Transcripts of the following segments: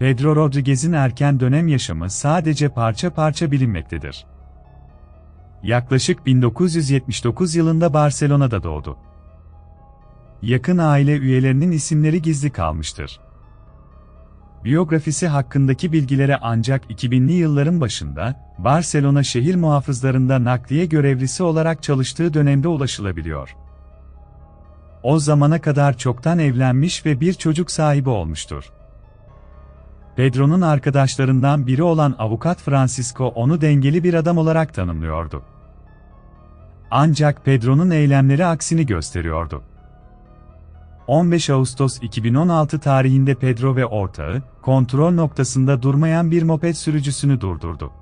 Pedro Rodriguez'in erken dönem yaşamı sadece parça parça bilinmektedir. Yaklaşık 1979 yılında Barcelona'da doğdu. Yakın aile üyelerinin isimleri gizli kalmıştır. Biyografisi hakkındaki bilgilere ancak 2000'li yılların başında, Barcelona şehir muhafızlarında nakliye görevlisi olarak çalıştığı dönemde ulaşılabiliyor. O zamana kadar çoktan evlenmiş ve bir çocuk sahibi olmuştur. Pedro'nun arkadaşlarından biri olan avukat Francisco onu dengeli bir adam olarak tanımlıyordu. Ancak Pedro'nun eylemleri aksini gösteriyordu. 15 Ağustos 2016 tarihinde Pedro ve ortağı, kontrol noktasında durmayan bir moped sürücüsünü durdurdu.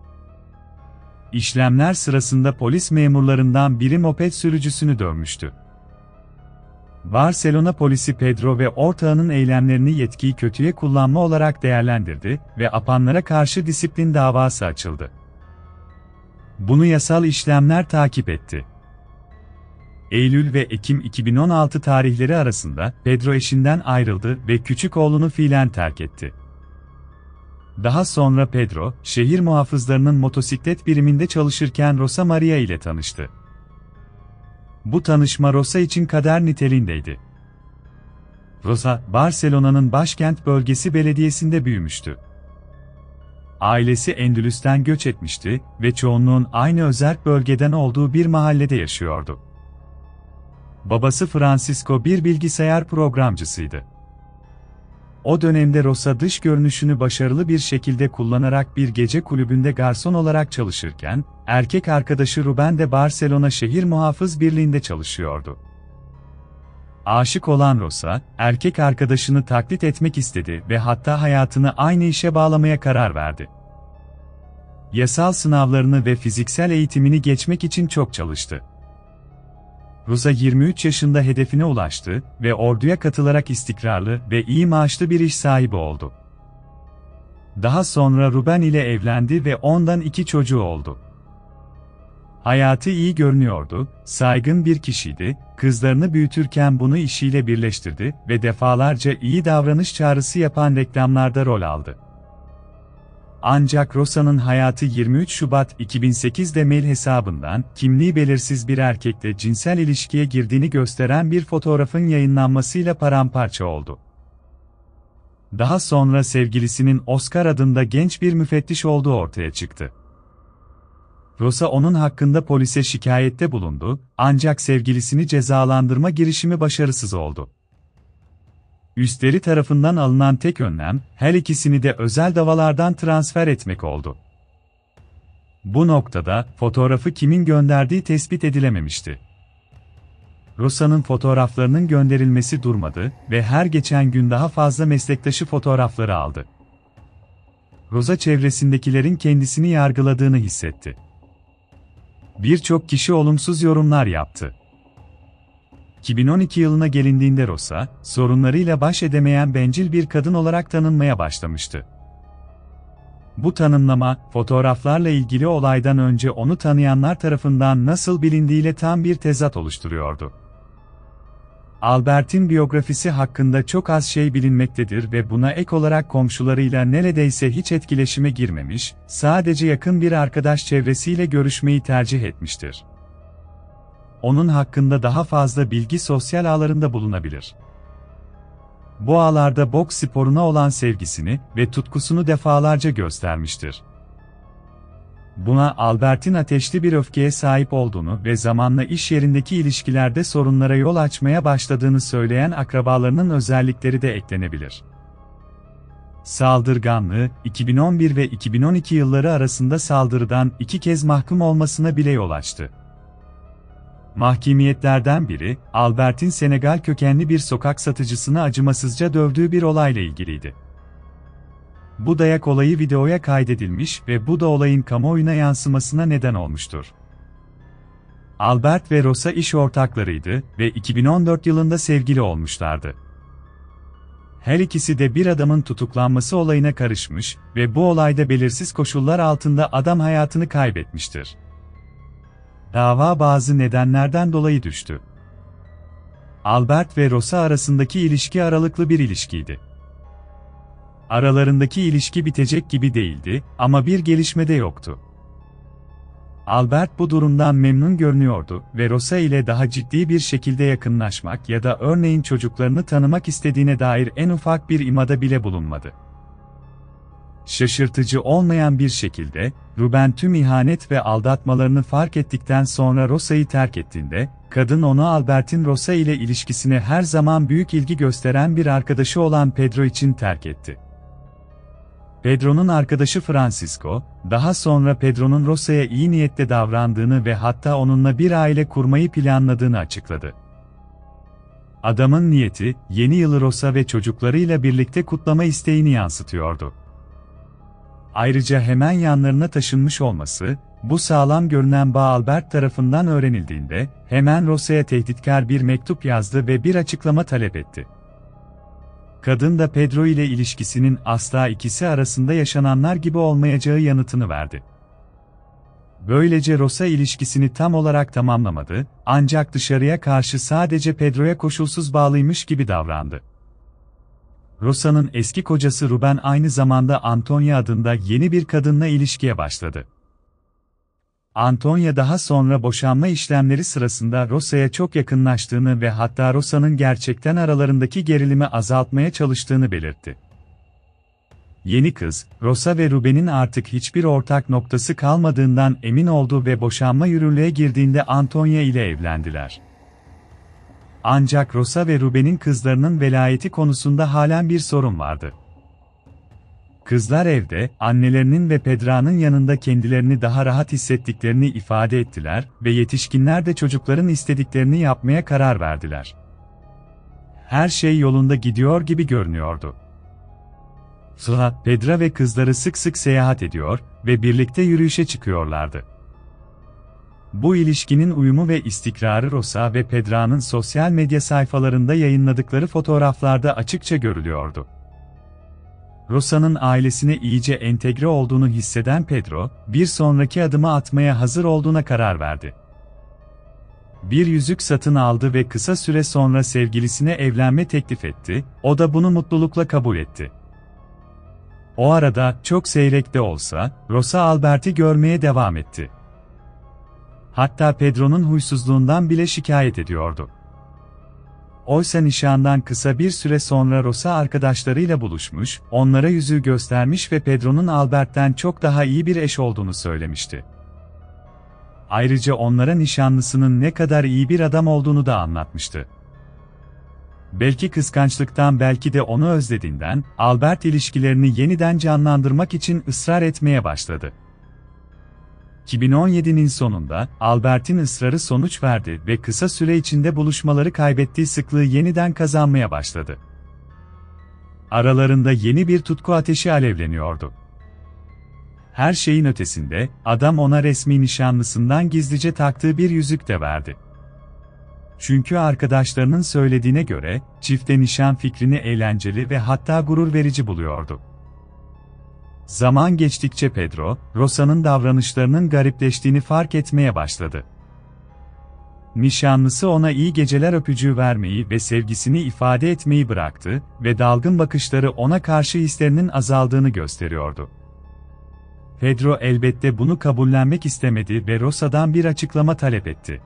İşlemler sırasında polis memurlarından biri moped sürücüsünü dövmüştü. Barcelona polisi Pedro ve ortağının eylemlerini yetkiyi kötüye kullanma olarak değerlendirdi ve apanlara karşı disiplin davası açıldı. Bunu yasal işlemler takip etti. Eylül ve Ekim 2016 tarihleri arasında Pedro eşinden ayrıldı ve küçük oğlunu fiilen terk etti. Daha sonra Pedro, şehir muhafızlarının motosiklet biriminde çalışırken Rosa Maria ile tanıştı. Bu tanışma Rosa için kader niteliğindeydi. Rosa, Barcelona'nın başkent bölgesi belediyesinde büyümüştü. Ailesi Endülüs'ten göç etmişti ve çoğunluğun aynı özerk bölgeden olduğu bir mahallede yaşıyordu. Babası Francisco bir bilgisayar programcısıydı. O dönemde Rosa dış görünüşünü başarılı bir şekilde kullanarak bir gece kulübünde garson olarak çalışırken, erkek arkadaşı Ruben de Barcelona Şehir Muhafız Birliği'nde çalışıyordu. Aşık olan Rosa, erkek arkadaşını taklit etmek istedi ve hatta hayatını aynı işe bağlamaya karar verdi. Yasal sınavlarını ve fiziksel eğitimini geçmek için çok çalıştı. Rosa 23 yaşında hedefine ulaştı ve orduya katılarak istikrarlı ve iyi maaşlı bir iş sahibi oldu. Daha sonra Ruben ile evlendi ve ondan iki çocuğu oldu. Hayatı iyi görünüyordu, saygın bir kişiydi, kızlarını büyütürken bunu işiyle birleştirdi ve defalarca iyi davranış çağrısı yapan reklamlarda rol aldı. Ancak Rosa'nın hayatı 23 Şubat 2008'de mail hesabından, kimliği belirsiz bir erkekle cinsel ilişkiye girdiğini gösteren bir fotoğrafın yayınlanmasıyla paramparça oldu. Daha sonra sevgilisinin Oscar adında genç bir müfettiş olduğu ortaya çıktı. Rosa onun hakkında polise şikayette bulundu, ancak sevgilisini cezalandırma girişimi başarısız oldu. Üstleri tarafından alınan tek önlem, her ikisini de özel davalardan transfer etmek oldu. Bu noktada, fotoğrafı kimin gönderdiği tespit edilememişti. Rosa'nın fotoğraflarının gönderilmesi durmadı ve her geçen gün daha fazla meslektaşı fotoğrafları aldı. Rosa çevresindekilerin kendisini yargıladığını hissetti. Birçok kişi olumsuz yorumlar yaptı. 2012 yılına gelindiğinde Rosa, sorunlarıyla baş edemeyen bencil bir kadın olarak tanınmaya başlamıştı. Bu tanımlama, fotoğraflarla ilgili olaydan önce onu tanıyanlar tarafından nasıl bilindiğiyle tam bir tezat oluşturuyordu. Albert'in biyografisi hakkında çok az şey bilinmektedir ve buna ek olarak komşularıyla neredeyse hiç etkileşime girmemiş, sadece yakın bir arkadaş çevresiyle görüşmeyi tercih etmiştir onun hakkında daha fazla bilgi sosyal ağlarında bulunabilir. Bu ağlarda boks sporuna olan sevgisini ve tutkusunu defalarca göstermiştir. Buna Albert'in ateşli bir öfkeye sahip olduğunu ve zamanla iş yerindeki ilişkilerde sorunlara yol açmaya başladığını söyleyen akrabalarının özellikleri de eklenebilir. Saldırganlığı, 2011 ve 2012 yılları arasında saldırıdan iki kez mahkum olmasına bile yol açtı. Mahkemiyetlerden biri, Albert'in Senegal kökenli bir sokak satıcısını acımasızca dövdüğü bir olayla ilgiliydi. Bu dayak olayı videoya kaydedilmiş ve bu da olayın kamuoyuna yansımasına neden olmuştur. Albert ve Rosa iş ortaklarıydı ve 2014 yılında sevgili olmuşlardı. Her ikisi de bir adamın tutuklanması olayına karışmış ve bu olayda belirsiz koşullar altında adam hayatını kaybetmiştir. Dava bazı nedenlerden dolayı düştü. Albert ve Rosa arasındaki ilişki aralıklı bir ilişkiydi. Aralarındaki ilişki bitecek gibi değildi ama bir gelişme de yoktu. Albert bu durumdan memnun görünüyordu ve Rosa ile daha ciddi bir şekilde yakınlaşmak ya da örneğin çocuklarını tanımak istediğine dair en ufak bir imada bile bulunmadı. Şaşırtıcı olmayan bir şekilde, Ruben tüm ihanet ve aldatmalarını fark ettikten sonra Rosa'yı terk ettiğinde, kadın onu Albert'in Rosa ile ilişkisine her zaman büyük ilgi gösteren bir arkadaşı olan Pedro için terk etti. Pedro'nun arkadaşı Francisco, daha sonra Pedro'nun Rosa'ya iyi niyetle davrandığını ve hatta onunla bir aile kurmayı planladığını açıkladı. Adamın niyeti, yeni yılı Rosa ve çocuklarıyla birlikte kutlama isteğini yansıtıyordu. Ayrıca hemen yanlarına taşınmış olması, bu sağlam görünen Bağ Albert tarafından öğrenildiğinde, hemen Rosa'ya tehditkar bir mektup yazdı ve bir açıklama talep etti. Kadın da Pedro ile ilişkisinin asla ikisi arasında yaşananlar gibi olmayacağı yanıtını verdi. Böylece Rosa ilişkisini tam olarak tamamlamadı, ancak dışarıya karşı sadece Pedro'ya koşulsuz bağlıymış gibi davrandı. Rosa'nın eski kocası Ruben aynı zamanda Antonia adında yeni bir kadınla ilişkiye başladı. Antonia daha sonra boşanma işlemleri sırasında Rosa'ya çok yakınlaştığını ve hatta Rosa'nın gerçekten aralarındaki gerilimi azaltmaya çalıştığını belirtti. Yeni kız, Rosa ve Ruben'in artık hiçbir ortak noktası kalmadığından emin oldu ve boşanma yürürlüğe girdiğinde Antonia ile evlendiler. Ancak Rosa ve Ruben'in kızlarının velayeti konusunda halen bir sorun vardı. Kızlar evde, annelerinin ve Pedra'nın yanında kendilerini daha rahat hissettiklerini ifade ettiler ve yetişkinler de çocukların istediklerini yapmaya karar verdiler. Her şey yolunda gidiyor gibi görünüyordu. Sıla, Pedra ve kızları sık sık seyahat ediyor ve birlikte yürüyüşe çıkıyorlardı. Bu ilişkinin uyumu ve istikrarı Rosa ve Pedra'nın sosyal medya sayfalarında yayınladıkları fotoğraflarda açıkça görülüyordu. Rosa'nın ailesine iyice entegre olduğunu hisseden Pedro, bir sonraki adımı atmaya hazır olduğuna karar verdi. Bir yüzük satın aldı ve kısa süre sonra sevgilisine evlenme teklif etti, o da bunu mutlulukla kabul etti. O arada, çok seyrekte olsa, Rosa Albert'i görmeye devam etti. Hatta Pedro'nun huysuzluğundan bile şikayet ediyordu. Oysa nişandan kısa bir süre sonra Rosa arkadaşlarıyla buluşmuş, onlara yüzüğü göstermiş ve Pedro'nun Albert'ten çok daha iyi bir eş olduğunu söylemişti. Ayrıca onlara nişanlısının ne kadar iyi bir adam olduğunu da anlatmıştı. Belki kıskançlıktan belki de onu özlediğinden, Albert ilişkilerini yeniden canlandırmak için ısrar etmeye başladı. 2017'nin sonunda, Albert'in ısrarı sonuç verdi ve kısa süre içinde buluşmaları kaybettiği sıklığı yeniden kazanmaya başladı. Aralarında yeni bir tutku ateşi alevleniyordu. Her şeyin ötesinde, adam ona resmi nişanlısından gizlice taktığı bir yüzük de verdi. Çünkü arkadaşlarının söylediğine göre, çifte nişan fikrini eğlenceli ve hatta gurur verici buluyordu. Zaman geçtikçe Pedro, Rosa'nın davranışlarının garipleştiğini fark etmeye başladı. Nişanlısı ona iyi geceler öpücüğü vermeyi ve sevgisini ifade etmeyi bıraktı ve dalgın bakışları ona karşı hislerinin azaldığını gösteriyordu. Pedro elbette bunu kabullenmek istemedi ve Rosa'dan bir açıklama talep etti.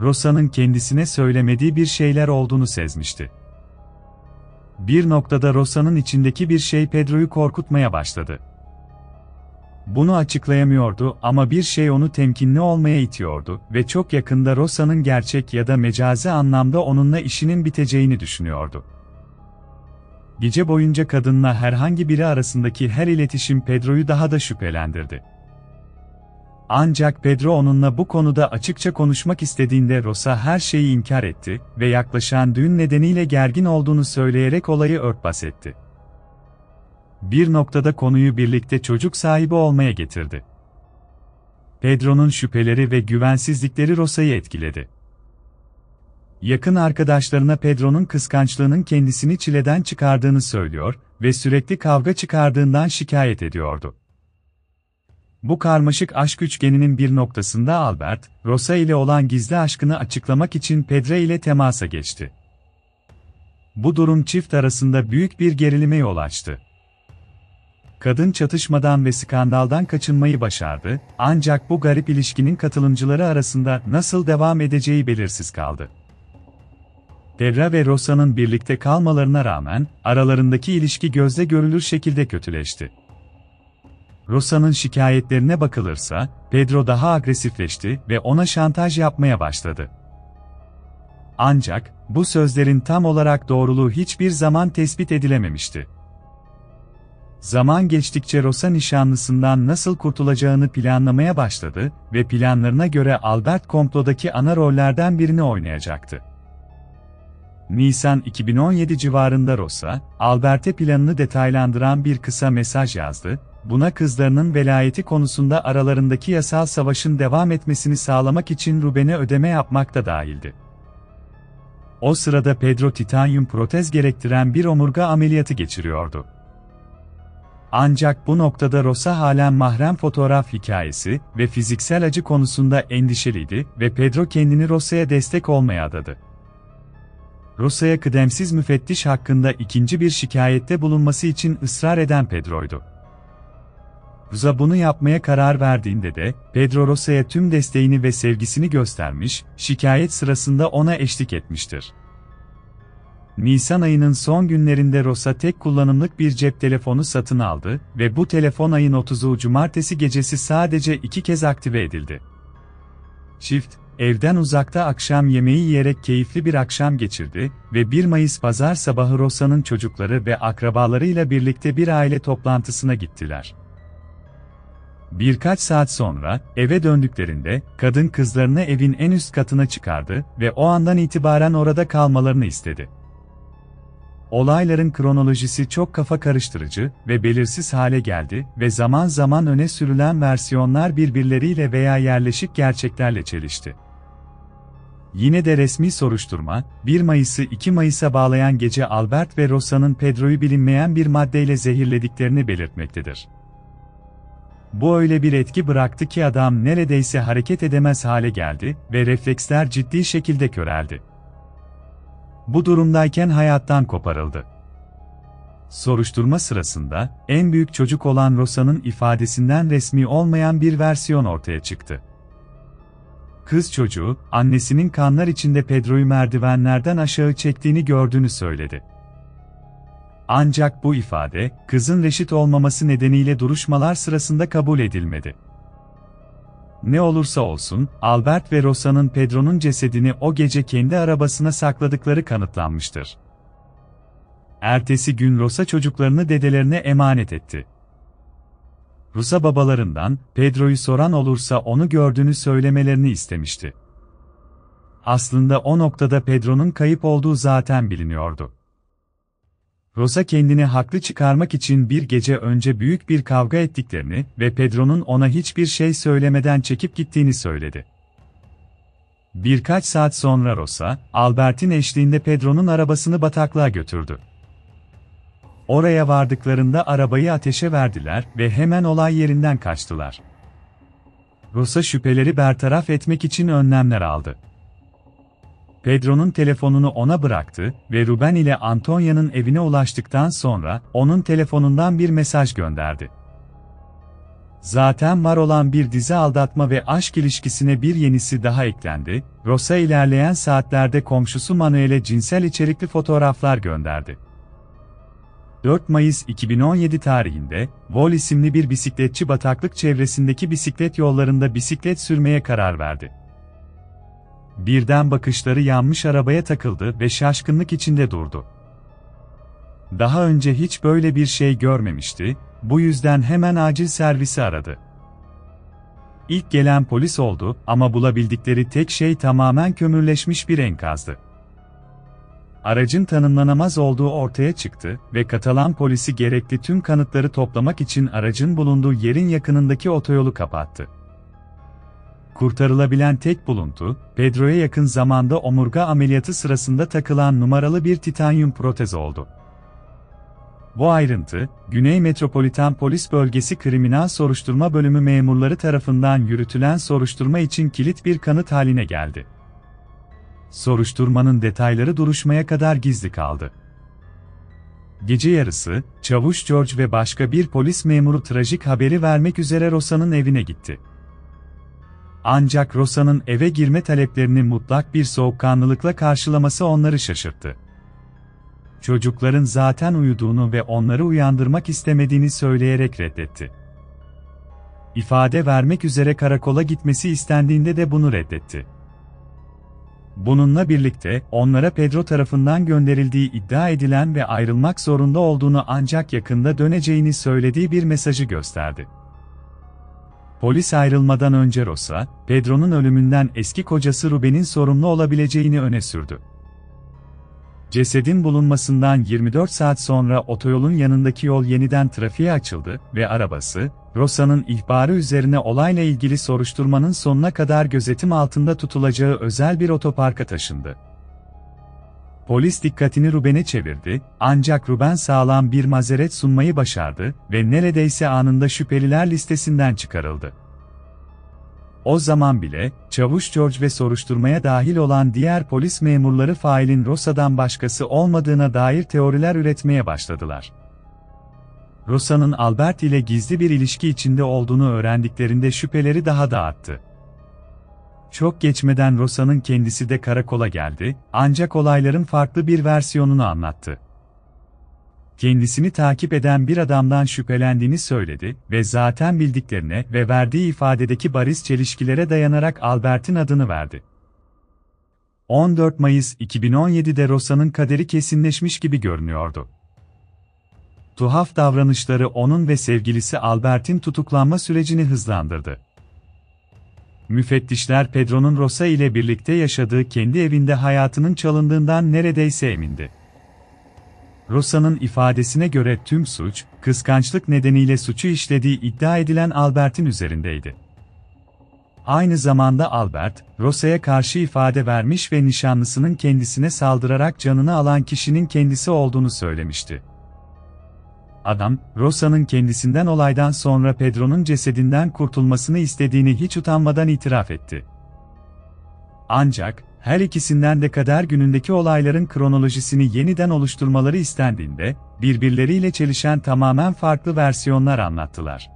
Rosa'nın kendisine söylemediği bir şeyler olduğunu sezmişti. Bir noktada Rosa'nın içindeki bir şey Pedro'yu korkutmaya başladı. Bunu açıklayamıyordu ama bir şey onu temkinli olmaya itiyordu ve çok yakında Rosa'nın gerçek ya da mecazi anlamda onunla işinin biteceğini düşünüyordu. Gece boyunca kadınla herhangi biri arasındaki her iletişim Pedro'yu daha da şüphelendirdi. Ancak Pedro onunla bu konuda açıkça konuşmak istediğinde Rosa her şeyi inkar etti ve yaklaşan düğün nedeniyle gergin olduğunu söyleyerek olayı örtbas etti. Bir noktada konuyu birlikte çocuk sahibi olmaya getirdi. Pedro'nun şüpheleri ve güvensizlikleri Rosa'yı etkiledi. Yakın arkadaşlarına Pedro'nun kıskançlığının kendisini çileden çıkardığını söylüyor ve sürekli kavga çıkardığından şikayet ediyordu. Bu karmaşık aşk üçgeninin bir noktasında Albert, Rosa ile olan gizli aşkını açıklamak için Pedro ile temasa geçti. Bu durum çift arasında büyük bir gerilime yol açtı. Kadın çatışmadan ve skandaldan kaçınmayı başardı, ancak bu garip ilişkinin katılımcıları arasında nasıl devam edeceği belirsiz kaldı. Devra ve Rosa'nın birlikte kalmalarına rağmen, aralarındaki ilişki gözle görülür şekilde kötüleşti. Rosa'nın şikayetlerine bakılırsa, Pedro daha agresifleşti ve ona şantaj yapmaya başladı. Ancak, bu sözlerin tam olarak doğruluğu hiçbir zaman tespit edilememişti. Zaman geçtikçe Rosa nişanlısından nasıl kurtulacağını planlamaya başladı ve planlarına göre Albert komplodaki ana rollerden birini oynayacaktı. Nisan 2017 civarında Rosa, Albert'e planını detaylandıran bir kısa mesaj yazdı, buna kızlarının velayeti konusunda aralarındaki yasal savaşın devam etmesini sağlamak için Ruben'e ödeme yapmak da dahildi. O sırada Pedro titanyum protez gerektiren bir omurga ameliyatı geçiriyordu. Ancak bu noktada Rosa halen mahrem fotoğraf hikayesi ve fiziksel acı konusunda endişeliydi ve Pedro kendini Rosa'ya destek olmaya adadı. Rosa'ya kıdemsiz müfettiş hakkında ikinci bir şikayette bulunması için ısrar eden Pedro'ydu. Rosa bunu yapmaya karar verdiğinde de, Pedro Rosa'ya tüm desteğini ve sevgisini göstermiş, şikayet sırasında ona eşlik etmiştir. Nisan ayının son günlerinde Rosa tek kullanımlık bir cep telefonu satın aldı ve bu telefon ayın 30'u cumartesi gecesi sadece iki kez aktive edildi. Çift, evden uzakta akşam yemeği yiyerek keyifli bir akşam geçirdi ve 1 Mayıs pazar sabahı Rosa'nın çocukları ve akrabalarıyla birlikte bir aile toplantısına gittiler. Birkaç saat sonra, eve döndüklerinde, kadın kızlarını evin en üst katına çıkardı ve o andan itibaren orada kalmalarını istedi. Olayların kronolojisi çok kafa karıştırıcı ve belirsiz hale geldi ve zaman zaman öne sürülen versiyonlar birbirleriyle veya yerleşik gerçeklerle çelişti. Yine de resmi soruşturma, 1 Mayıs'ı 2 Mayıs'a bağlayan gece Albert ve Rosa'nın Pedro'yu bilinmeyen bir maddeyle zehirlediklerini belirtmektedir. Bu öyle bir etki bıraktı ki adam neredeyse hareket edemez hale geldi ve refleksler ciddi şekilde köreldi. Bu durumdayken hayattan koparıldı. Soruşturma sırasında, en büyük çocuk olan Rosa'nın ifadesinden resmi olmayan bir versiyon ortaya çıktı. Kız çocuğu, annesinin kanlar içinde Pedro'yu merdivenlerden aşağı çektiğini gördüğünü söyledi. Ancak bu ifade, kızın reşit olmaması nedeniyle duruşmalar sırasında kabul edilmedi. Ne olursa olsun, Albert ve Rosa'nın Pedro'nun cesedini o gece kendi arabasına sakladıkları kanıtlanmıştır. Ertesi gün Rosa çocuklarını dedelerine emanet etti. Rosa babalarından, Pedro'yu soran olursa onu gördüğünü söylemelerini istemişti. Aslında o noktada Pedro'nun kayıp olduğu zaten biliniyordu. Rosa kendini haklı çıkarmak için bir gece önce büyük bir kavga ettiklerini ve Pedro'nun ona hiçbir şey söylemeden çekip gittiğini söyledi. Birkaç saat sonra Rosa, Albert'in eşliğinde Pedro'nun arabasını bataklığa götürdü. Oraya vardıklarında arabayı ateşe verdiler ve hemen olay yerinden kaçtılar. Rosa şüpheleri bertaraf etmek için önlemler aldı. Pedro'nun telefonunu ona bıraktı ve Ruben ile Antonia'nın evine ulaştıktan sonra onun telefonundan bir mesaj gönderdi. Zaten var olan bir dizi aldatma ve aşk ilişkisine bir yenisi daha eklendi. Rosa ilerleyen saatlerde komşusu Manuel'e cinsel içerikli fotoğraflar gönderdi. 4 Mayıs 2017 tarihinde, Vol isimli bir bisikletçi bataklık çevresindeki bisiklet yollarında bisiklet sürmeye karar verdi. Birden bakışları yanmış arabaya takıldı ve şaşkınlık içinde durdu. Daha önce hiç böyle bir şey görmemişti, bu yüzden hemen acil servisi aradı. İlk gelen polis oldu ama bulabildikleri tek şey tamamen kömürleşmiş bir enkazdı. Aracın tanımlanamaz olduğu ortaya çıktı ve Katalan polisi gerekli tüm kanıtları toplamak için aracın bulunduğu yerin yakınındaki otoyolu kapattı. Kurtarılabilen tek buluntu, Pedro'ya yakın zamanda omurga ameliyatı sırasında takılan numaralı bir titanyum protez oldu. Bu ayrıntı, Güney Metropolitan Polis Bölgesi Kriminal Soruşturma Bölümü memurları tarafından yürütülen soruşturma için kilit bir kanıt haline geldi. Soruşturmanın detayları duruşmaya kadar gizli kaldı. Gece yarısı, Çavuş George ve başka bir polis memuru trajik haberi vermek üzere Rosa'nın evine gitti. Ancak Rosa'nın eve girme taleplerini mutlak bir soğukkanlılıkla karşılaması onları şaşırttı. Çocukların zaten uyuduğunu ve onları uyandırmak istemediğini söyleyerek reddetti. İfade vermek üzere karakola gitmesi istendiğinde de bunu reddetti. Bununla birlikte, onlara Pedro tarafından gönderildiği iddia edilen ve ayrılmak zorunda olduğunu ancak yakında döneceğini söylediği bir mesajı gösterdi. Polis ayrılmadan önce Rosa, Pedro'nun ölümünden eski kocası Ruben'in sorumlu olabileceğini öne sürdü. Cesedin bulunmasından 24 saat sonra otoyolun yanındaki yol yeniden trafiğe açıldı ve arabası, Rosa'nın ihbarı üzerine olayla ilgili soruşturmanın sonuna kadar gözetim altında tutulacağı özel bir otoparka taşındı. Polis dikkatini Ruben'e çevirdi, ancak Ruben sağlam bir mazeret sunmayı başardı ve neredeyse anında şüpheliler listesinden çıkarıldı. O zaman bile, Çavuş George ve soruşturmaya dahil olan diğer polis memurları failin Rosa'dan başkası olmadığına dair teoriler üretmeye başladılar. Rosa'nın Albert ile gizli bir ilişki içinde olduğunu öğrendiklerinde şüpheleri daha da arttı. Çok geçmeden Rosa'nın kendisi de karakola geldi, ancak olayların farklı bir versiyonunu anlattı. Kendisini takip eden bir adamdan şüphelendiğini söyledi ve zaten bildiklerine ve verdiği ifadedeki bariz çelişkilere dayanarak Albert'in adını verdi. 14 Mayıs 2017'de Rosa'nın kaderi kesinleşmiş gibi görünüyordu. Tuhaf davranışları onun ve sevgilisi Albert'in tutuklanma sürecini hızlandırdı. Müfettişler Pedro'nun Rosa ile birlikte yaşadığı kendi evinde hayatının çalındığından neredeyse emindi. Rosa'nın ifadesine göre tüm suç, kıskançlık nedeniyle suçu işlediği iddia edilen Albert'in üzerindeydi. Aynı zamanda Albert, Rosa'ya karşı ifade vermiş ve nişanlısının kendisine saldırarak canını alan kişinin kendisi olduğunu söylemişti. Adam, Rosa'nın kendisinden olaydan sonra Pedro'nun cesedinden kurtulmasını istediğini hiç utanmadan itiraf etti. Ancak, her ikisinden de kader günündeki olayların kronolojisini yeniden oluşturmaları istendiğinde, birbirleriyle çelişen tamamen farklı versiyonlar anlattılar.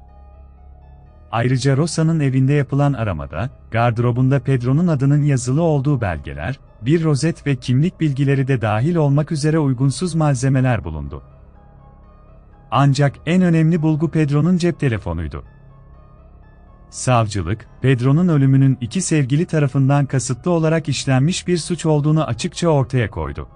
Ayrıca Rosa'nın evinde yapılan aramada, gardırobunda Pedro'nun adının yazılı olduğu belgeler, bir rozet ve kimlik bilgileri de dahil olmak üzere uygunsuz malzemeler bulundu. Ancak en önemli bulgu Pedro'nun cep telefonuydu. Savcılık, Pedro'nun ölümünün iki sevgili tarafından kasıtlı olarak işlenmiş bir suç olduğunu açıkça ortaya koydu.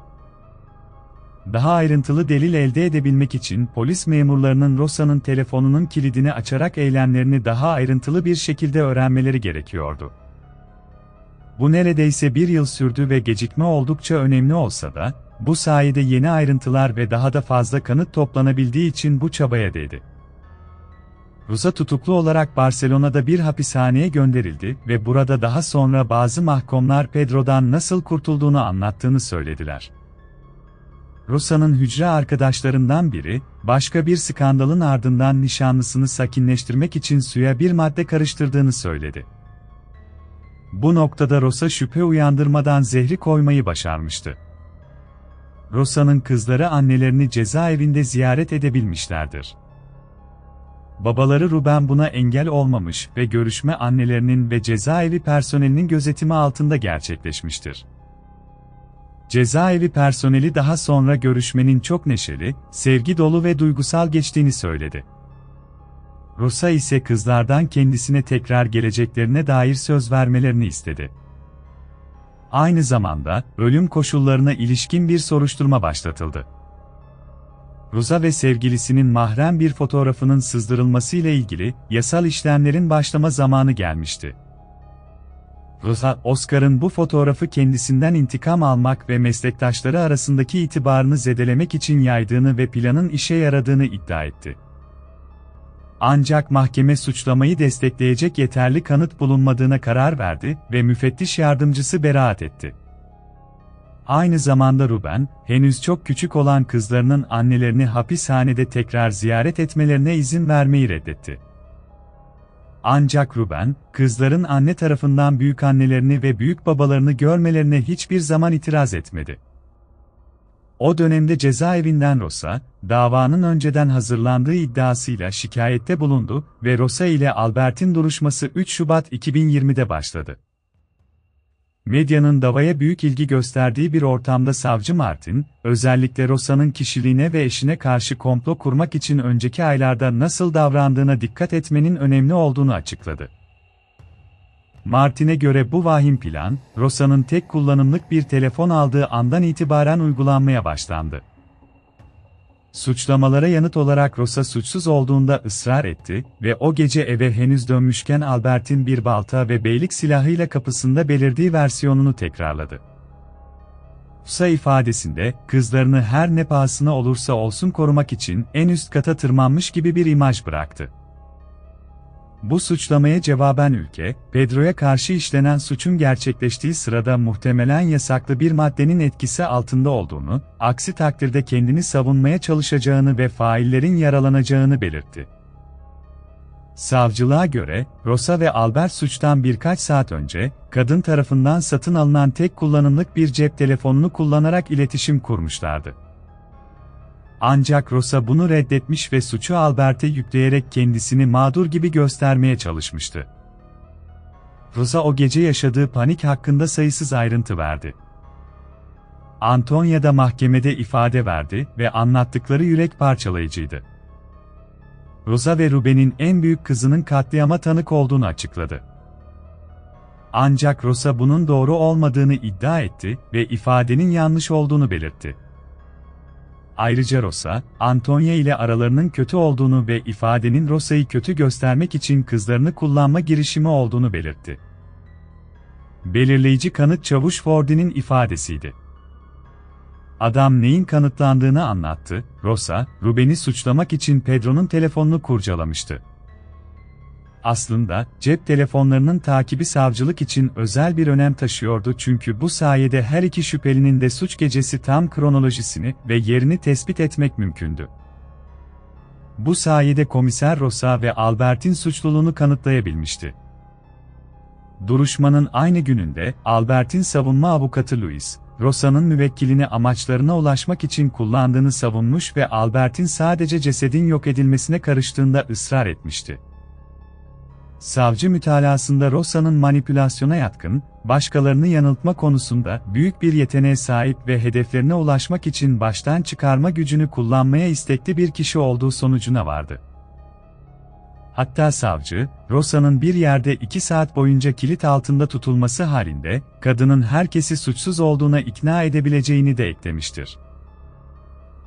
Daha ayrıntılı delil elde edebilmek için polis memurlarının Rosa'nın telefonunun kilidini açarak eylemlerini daha ayrıntılı bir şekilde öğrenmeleri gerekiyordu. Bu neredeyse bir yıl sürdü ve gecikme oldukça önemli olsa da, bu sayede yeni ayrıntılar ve daha da fazla kanıt toplanabildiği için bu çabaya değdi. Rusa tutuklu olarak Barcelona'da bir hapishaneye gönderildi ve burada daha sonra bazı mahkumlar Pedro'dan nasıl kurtulduğunu anlattığını söylediler. Rusa'nın hücre arkadaşlarından biri, başka bir skandalın ardından nişanlısını sakinleştirmek için suya bir madde karıştırdığını söyledi. Bu noktada Rosa şüphe uyandırmadan zehri koymayı başarmıştı. Rosa'nın kızları annelerini cezaevinde ziyaret edebilmişlerdir. Babaları Ruben buna engel olmamış ve görüşme annelerinin ve cezaevi personelinin gözetimi altında gerçekleşmiştir. Cezaevi personeli daha sonra görüşmenin çok neşeli, sevgi dolu ve duygusal geçtiğini söyledi. Rosa ise kızlardan kendisine tekrar geleceklerine dair söz vermelerini istedi. Aynı zamanda, ölüm koşullarına ilişkin bir soruşturma başlatıldı. Rosa ve sevgilisinin mahrem bir fotoğrafının sızdırılması ile ilgili yasal işlemlerin başlama zamanı gelmişti. Rosa, Oscar'ın bu fotoğrafı kendisinden intikam almak ve meslektaşları arasındaki itibarını zedelemek için yaydığını ve planın işe yaradığını iddia etti. Ancak mahkeme suçlamayı destekleyecek yeterli kanıt bulunmadığına karar verdi ve müfettiş yardımcısı beraat etti. Aynı zamanda Ruben, henüz çok küçük olan kızlarının annelerini hapishanede tekrar ziyaret etmelerine izin vermeyi reddetti. Ancak Ruben, kızların anne tarafından büyük annelerini ve büyük babalarını görmelerine hiçbir zaman itiraz etmedi. O dönemde cezaevinden Rosa, davanın önceden hazırlandığı iddiasıyla şikayette bulundu ve Rosa ile Albert'in duruşması 3 Şubat 2020'de başladı. Medyanın davaya büyük ilgi gösterdiği bir ortamda savcı Martin, özellikle Rosa'nın kişiliğine ve eşine karşı komplo kurmak için önceki aylarda nasıl davrandığına dikkat etmenin önemli olduğunu açıkladı. Martin'e göre bu vahim plan, Rosa'nın tek kullanımlık bir telefon aldığı andan itibaren uygulanmaya başlandı. Suçlamalara yanıt olarak Rosa suçsuz olduğunda ısrar etti ve o gece eve henüz dönmüşken Albert'in bir balta ve beylik silahıyla kapısında belirdiği versiyonunu tekrarladı. Rosa ifadesinde, kızlarını her ne pahasına olursa olsun korumak için en üst kata tırmanmış gibi bir imaj bıraktı. Bu suçlamaya cevaben ülke, Pedro'ya karşı işlenen suçun gerçekleştiği sırada muhtemelen yasaklı bir maddenin etkisi altında olduğunu, aksi takdirde kendini savunmaya çalışacağını ve faillerin yaralanacağını belirtti. Savcılığa göre, Rosa ve Albert suçtan birkaç saat önce, kadın tarafından satın alınan tek kullanımlık bir cep telefonunu kullanarak iletişim kurmuşlardı. Ancak Rosa bunu reddetmiş ve suçu Albert'e yükleyerek kendisini mağdur gibi göstermeye çalışmıştı. Rosa o gece yaşadığı panik hakkında sayısız ayrıntı verdi. Antonia da mahkemede ifade verdi ve anlattıkları yürek parçalayıcıydı. Rosa ve Ruben'in en büyük kızının katliama tanık olduğunu açıkladı. Ancak Rosa bunun doğru olmadığını iddia etti ve ifadenin yanlış olduğunu belirtti. Ayrıca Rosa, Antonia ile aralarının kötü olduğunu ve ifadenin Rosa'yı kötü göstermek için kızlarını kullanma girişimi olduğunu belirtti. Belirleyici kanıt Çavuş Ford'in ifadesiydi. Adam neyin kanıtlandığını anlattı, Rosa, Ruben'i suçlamak için Pedro'nun telefonunu kurcalamıştı. Aslında, cep telefonlarının takibi savcılık için özel bir önem taşıyordu çünkü bu sayede her iki şüphelinin de suç gecesi tam kronolojisini ve yerini tespit etmek mümkündü. Bu sayede komiser Rosa ve Albert'in suçluluğunu kanıtlayabilmişti. Duruşmanın aynı gününde, Albert'in savunma avukatı Louis, Rosa'nın müvekkilini amaçlarına ulaşmak için kullandığını savunmuş ve Albert'in sadece cesedin yok edilmesine karıştığında ısrar etmişti. Savcı mütalasında Rosa'nın manipülasyona yatkın, başkalarını yanıltma konusunda büyük bir yeteneğe sahip ve hedeflerine ulaşmak için baştan çıkarma gücünü kullanmaya istekli bir kişi olduğu sonucuna vardı. Hatta savcı, Rosa'nın bir yerde iki saat boyunca kilit altında tutulması halinde, kadının herkesi suçsuz olduğuna ikna edebileceğini de eklemiştir.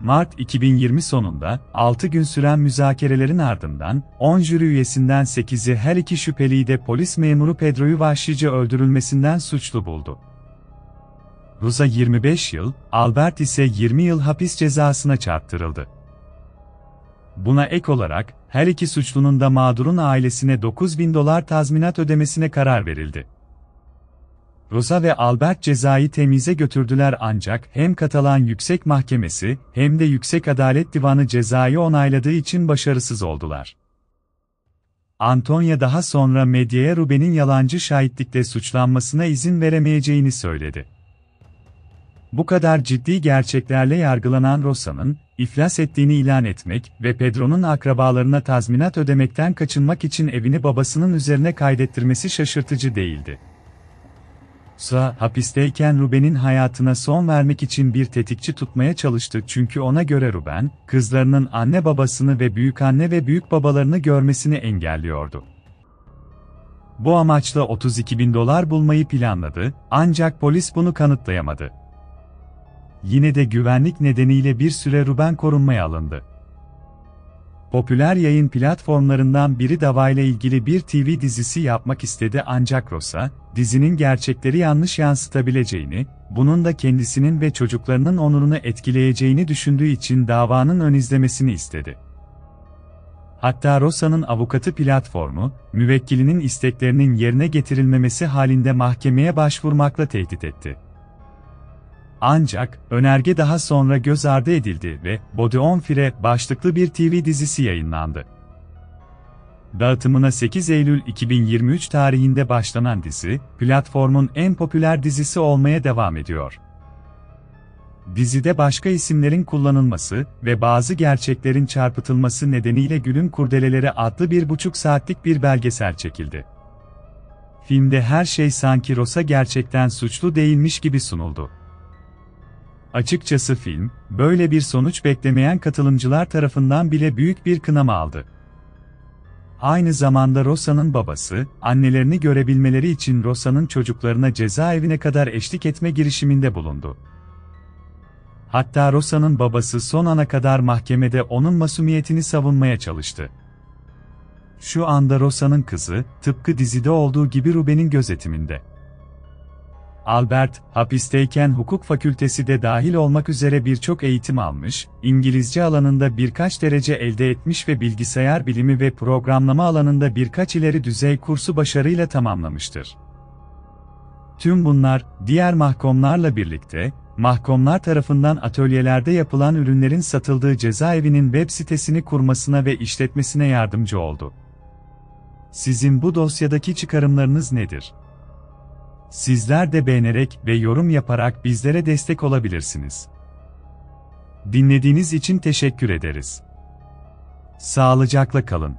Mart 2020 sonunda, 6 gün süren müzakerelerin ardından, 10 jüri üyesinden 8'i her iki şüpheliyi de polis memuru Pedro'yu vahşice öldürülmesinden suçlu buldu. Ruza 25 yıl, Albert ise 20 yıl hapis cezasına çarptırıldı. Buna ek olarak, her iki suçlunun da mağdurun ailesine 9 bin dolar tazminat ödemesine karar verildi. Rosa ve Albert cezayı temize götürdüler ancak hem Katalan Yüksek Mahkemesi hem de Yüksek Adalet Divanı cezayı onayladığı için başarısız oldular. Antonia daha sonra medyaya Ruben'in yalancı şahitlikle suçlanmasına izin veremeyeceğini söyledi. Bu kadar ciddi gerçeklerle yargılanan Rosa'nın, iflas ettiğini ilan etmek ve Pedro'nun akrabalarına tazminat ödemekten kaçınmak için evini babasının üzerine kaydettirmesi şaşırtıcı değildi. Sa, hapisteyken Ruben'in hayatına son vermek için bir tetikçi tutmaya çalıştı çünkü ona göre Ruben, kızlarının anne babasını ve büyük anne ve büyük babalarını görmesini engelliyordu. Bu amaçla 32 bin dolar bulmayı planladı, ancak polis bunu kanıtlayamadı. Yine de güvenlik nedeniyle bir süre Ruben korunmaya alındı. Popüler yayın platformlarından biri davayla ilgili bir TV dizisi yapmak istedi ancak Rosa, dizinin gerçekleri yanlış yansıtabileceğini, bunun da kendisinin ve çocuklarının onurunu etkileyeceğini düşündüğü için davanın ön izlemesini istedi. Hatta Rosa'nın avukatı platformu, müvekkilinin isteklerinin yerine getirilmemesi halinde mahkemeye başvurmakla tehdit etti. Ancak, önerge daha sonra göz ardı edildi ve Bodeon Fire başlıklı bir TV dizisi yayınlandı. Dağıtımına 8 Eylül 2023 tarihinde başlanan dizi, platformun en popüler dizisi olmaya devam ediyor. dizide başka isimlerin kullanılması ve bazı gerçeklerin çarpıtılması nedeniyle Gül'ün Kurdeleleri adlı bir buçuk saatlik bir belgesel çekildi. Filmde her şey sanki Rosa gerçekten suçlu değilmiş gibi sunuldu. Açıkçası film, böyle bir sonuç beklemeyen katılımcılar tarafından bile büyük bir kınama aldı. Aynı zamanda Rosa'nın babası, annelerini görebilmeleri için Rosa'nın çocuklarına cezaevine kadar eşlik etme girişiminde bulundu. Hatta Rosa'nın babası son ana kadar mahkemede onun masumiyetini savunmaya çalıştı. Şu anda Rosa'nın kızı, tıpkı dizide olduğu gibi Ruben'in gözetiminde. Albert, hapisteyken hukuk fakültesi de dahil olmak üzere birçok eğitim almış, İngilizce alanında birkaç derece elde etmiş ve bilgisayar bilimi ve programlama alanında birkaç ileri düzey kursu başarıyla tamamlamıştır. Tüm bunlar, diğer mahkumlarla birlikte, mahkumlar tarafından atölyelerde yapılan ürünlerin satıldığı cezaevinin web sitesini kurmasına ve işletmesine yardımcı oldu. Sizin bu dosyadaki çıkarımlarınız nedir? Sizler de beğenerek ve yorum yaparak bizlere destek olabilirsiniz. Dinlediğiniz için teşekkür ederiz. Sağlıcakla kalın.